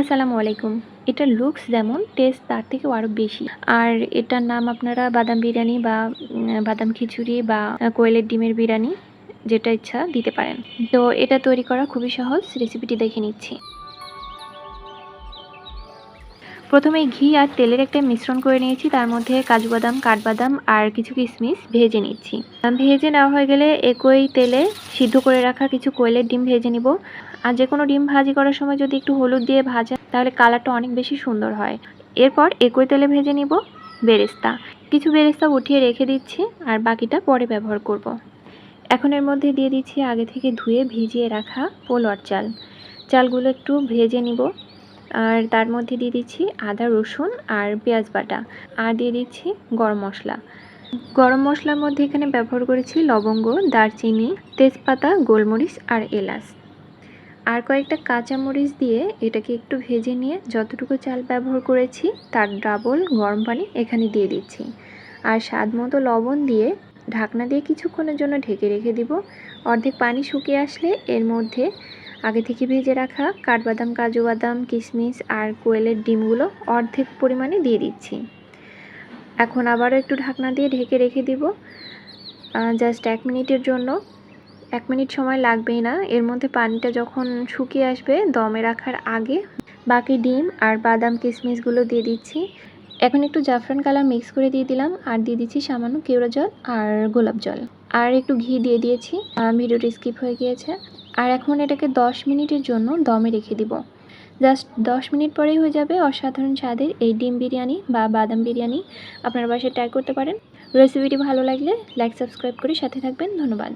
আসসালামু আলাইকুম। এটা লুকস যেমন, টেস্ট তার থেকেও আরও বেশি। আর এটার নাম আপনারা বাদাম বিরিয়ানি বা বাদাম খিচুড়ি বা কোয়েলের ডিমের বিরিয়ানি যেটা ইচ্ছা দিতে পারেন। তো এটা তৈরি করা খুবই সহজ রেসিপিটি দেখে নিচ্ছি। প্রথমে ঘি আর তেলের একটা মিশ্রণ করে নিয়েছি। তার মধ্যে কাজু বাদাম, কাঠবাদাম আর কিছু কিশমিশ ভেজে নিচ্ছি। ভেজে নেওয়া হয়ে গেলে একই তেলে সিদ্ধ করে রাখা কিছু কোয়েলের ডিম ভেজে নিব। আর যে কোনো ডিম ভাজি করার সময় যদি একটু হলুদ দিয়ে ভাজা, তাহলে কালারটা অনেক বেশি সুন্দর হয়। এরপর একই তেলে ভেজে নিব বেরেস্তা। কিছু বেরেস্তা উঠিয়ে রেখে দিচ্ছি আর বাকিটা পরে ব্যবহার করব। এখন এর মধ্যে দিয়ে দিচ্ছি আগে থেকে ধুয়ে ভিজিয়ে রাখা পোলোয়ার চাল। চালগুলো একটু ভেজে নিব। আর তার মধ্যে দিয়ে দিচ্ছি আদা, রসুন আর পেঁয়াজ বাটা। আর দিয়ে দিচ্ছি গরম মশলা। গরম মশলার মধ্যে এখানে ব্যবহার করেছি লবঙ্গ, দারচিনি, তেজপাতা, গোলমরিচ আর এলাচ। আর কয়েকটা কাঁচামরিচ দিয়ে এটাকে একটু ভেজে নিয়ে যতটুকু চাল ব্যবহার করেছি, তার ডাবল গরম পানি এখানে দিয়ে দিচ্ছি। আর স্বাদ মতো লবণ দিয়ে ঢাকনা দিয়ে কিছুক্ষণের জন্য ঢেকে রেখে দিব। অর্ধেক পানি শুকিয়ে আসলে এর মধ্যে আগে থেকে ভেজে রাখা কাঠবাদাম, কাজু বাদাম, কিশমিশ আর কোয়েলের ডিমগুলো অর্ধেক পরিমাণে দিয়ে দিচ্ছি। এখন আবারও একটু ঢাকনা দিয়ে ঢেকে রেখে দিব। জাস্ট এক মিনিটের জন্য এক মিনিট সময় লাগবেই না। এর মধ্যে পানিটা যখন শুকিয়ে আসবে, দমে রাখার আগে বাকি ডিম আর বাদাম কিশমিশগুলো দিয়ে দিচ্ছি। এখন একটু জাফরান কালার মিক্স করে দিয়ে দিলাম। আর দিয়ে দিচ্ছি সামান্য কেওড়া জল আর গোলাপ জল। আর একটু ঘি দিয়ে দিয়েছি। ভিডিওটি স্কিপ হয়ে গিয়েছে। আর এখন এটাকে 10 মিনিটের জন্য দমে রেখে দিব। জাস্ট 10 মিনিট পরেই হয়ে যাবে অসাধারণ স্বাদের এই ডিম বিরিয়ানি বা বাদাম বিরিয়ানি। আপনার বাসায় ট্রাই করতে পারেন। রেসিপিটি ভালো লাগলে লাইক, সাবস্ক্রাইব করে সাথে থাকবেন। ধন্যবাদ।